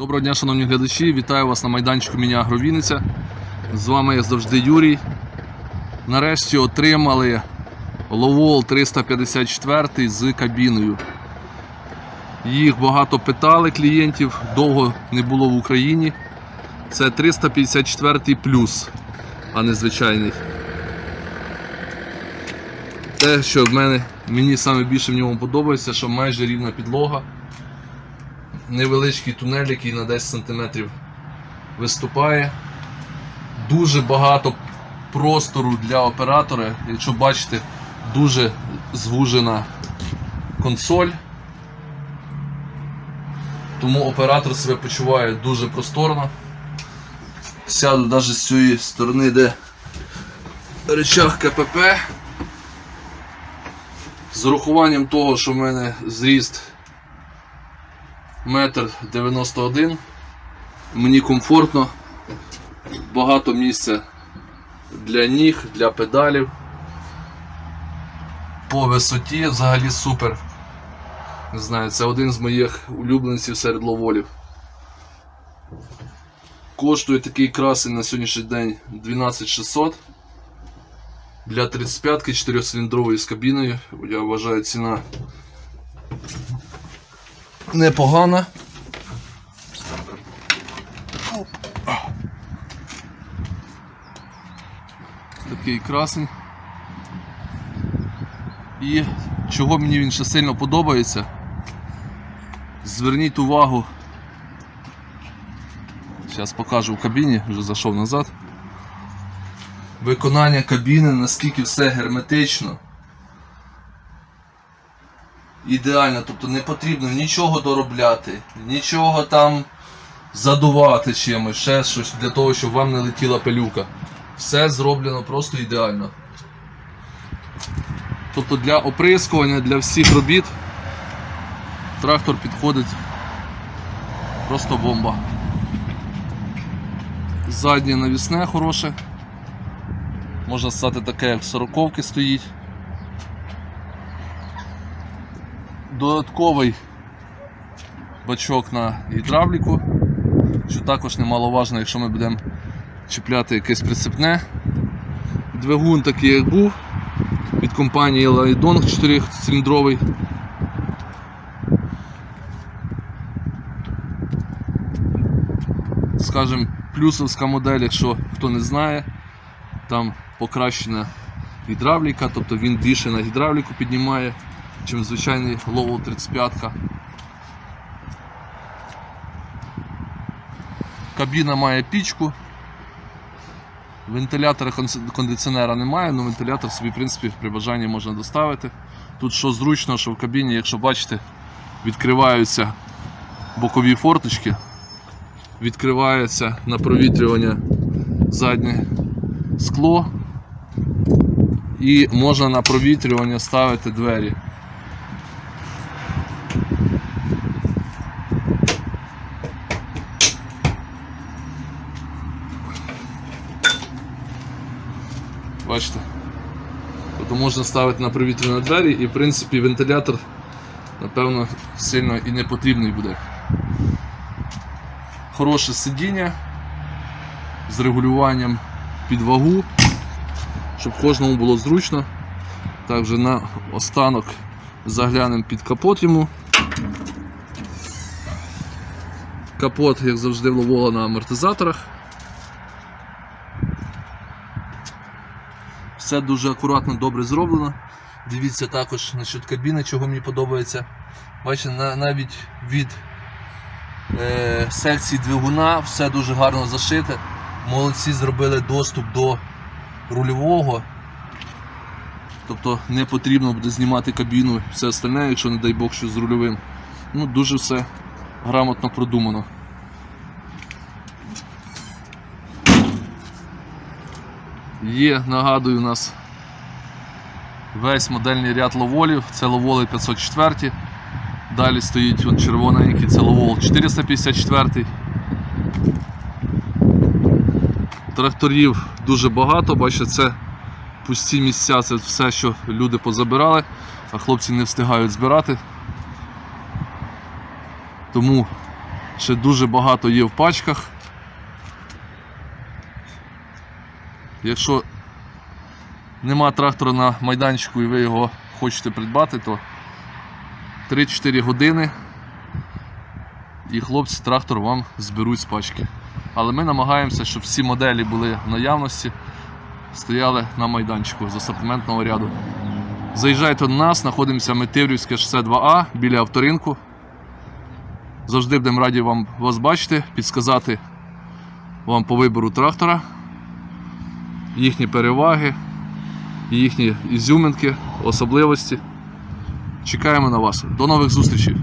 Доброго дня, шановні глядачі, вітаю вас на майданчику Міні Агровіниця. З вами як завжди Юрій. Нарешті отримали Ловол 354 з кабіною. Їх багато питали клієнтів, довго не було в Україні. Це 354 плюс, а не звичайний. Те, що в мене, мені саме більше в ньому подобається, що майже рівна підлога невеличкий тунель, який на 10 см виступає. Дуже багато простору для оператора. Якщо бачите, дуже звужена консоль. Тому оператор себе почуває дуже просторно. Сяду навіть з цієї сторони, де речах КПП. З урахуванням того, що в мене зріст метр 91. Мені комфортно, багато місця для ніг, для педалів. По висоті взагалі супер. Не знаю, це один з моїх улюбленців серед ловолів. Коштує такий красень на сьогоднішній день 12600. Для 35-ки 4-циліндрової з кабіною. Я вважаю ціна непогана. Такий красень. І чого мені він ще сильно подобається, зверніть увагу. Зараз покажу в кабіні, вже зайшов назад. Виконання кабіни, наскільки все герметично ідеально, тобто не потрібно нічого доробляти, нічого там задувати чимось, ще щось для того, щоб вам не летіла пилюка. Все зроблено просто ідеально. Тобто для оприскування, для всіх робіт трактор підходить просто бомба. Заднє навісне хороше. Можна стати таке, як сороковки стоїть. Додатковий бачок на гідравліку, що також немаловажно, якщо ми будемо чіпляти якесь прицепне. Двигун такий як був від компанії Laidong 4-циліндровий. Скажем, плюсовська модель, якщо хто не знає, там покращена гідравліка, тобто він більше на гідравліку піднімає чим звичайний Lowell 35. Кабіна має пічку. Вентилятора кондиціонера немає, але вентилятор собі в принципі при бажанні можна доставити. Тут що зручно, що в кабіні, якщо бачите, відкриваються бокові форточки, відкривається на провітрювання заднє скло і можна на провітрювання ставити двері. Бачите? Тобто можна ставити на провітряні двері і в принципі вентилятор напевно сильно і не потрібний буде. Хороше сидіння з регулюванням під вагу, щоб кожному було зручно. Так вже на останок заглянемо під капот йому. Капот, як завжди, ловола на амортизаторах. Все дуже акуратно, добре зроблено. Дивіться також насчет кабіни, чого мені подобається. Бачите, на- навіть від е, секції двигуна все дуже гарно зашите. Молодці зробили доступ до рульового. Тобто не потрібно буде знімати кабіну і все остальне, якщо не дай Бог що з рульовим. Ну, Дуже все грамотно продумано. Є, нагадую, у нас весь модельний ряд ловолів. Це ловоли 504. Далі стоїть вон червоненький, це ловол 454. Тракторів дуже багато, бачите, це пусті місця, це все, що люди позабирали, а хлопці не встигають збирати. Тому Ще дуже багато є в пачках. Якщо нема трактора на майданчику і ви його хочете придбати, то 3-4 години і хлопці трактор вам зберуть з пачки. Але ми намагаємося, щоб всі моделі були в наявності, стояли на майданчику з асортиментного ряду. Заїжджайте до нас, знаходимося Метиврівське шосе 2А біля авторинку. Завжди будемо раді вам вас бачити, підсказати вам по вибору трактора, їхні переваги, їхні ізюминки, особливості. Чекаємо на вас. До нових зустрічей!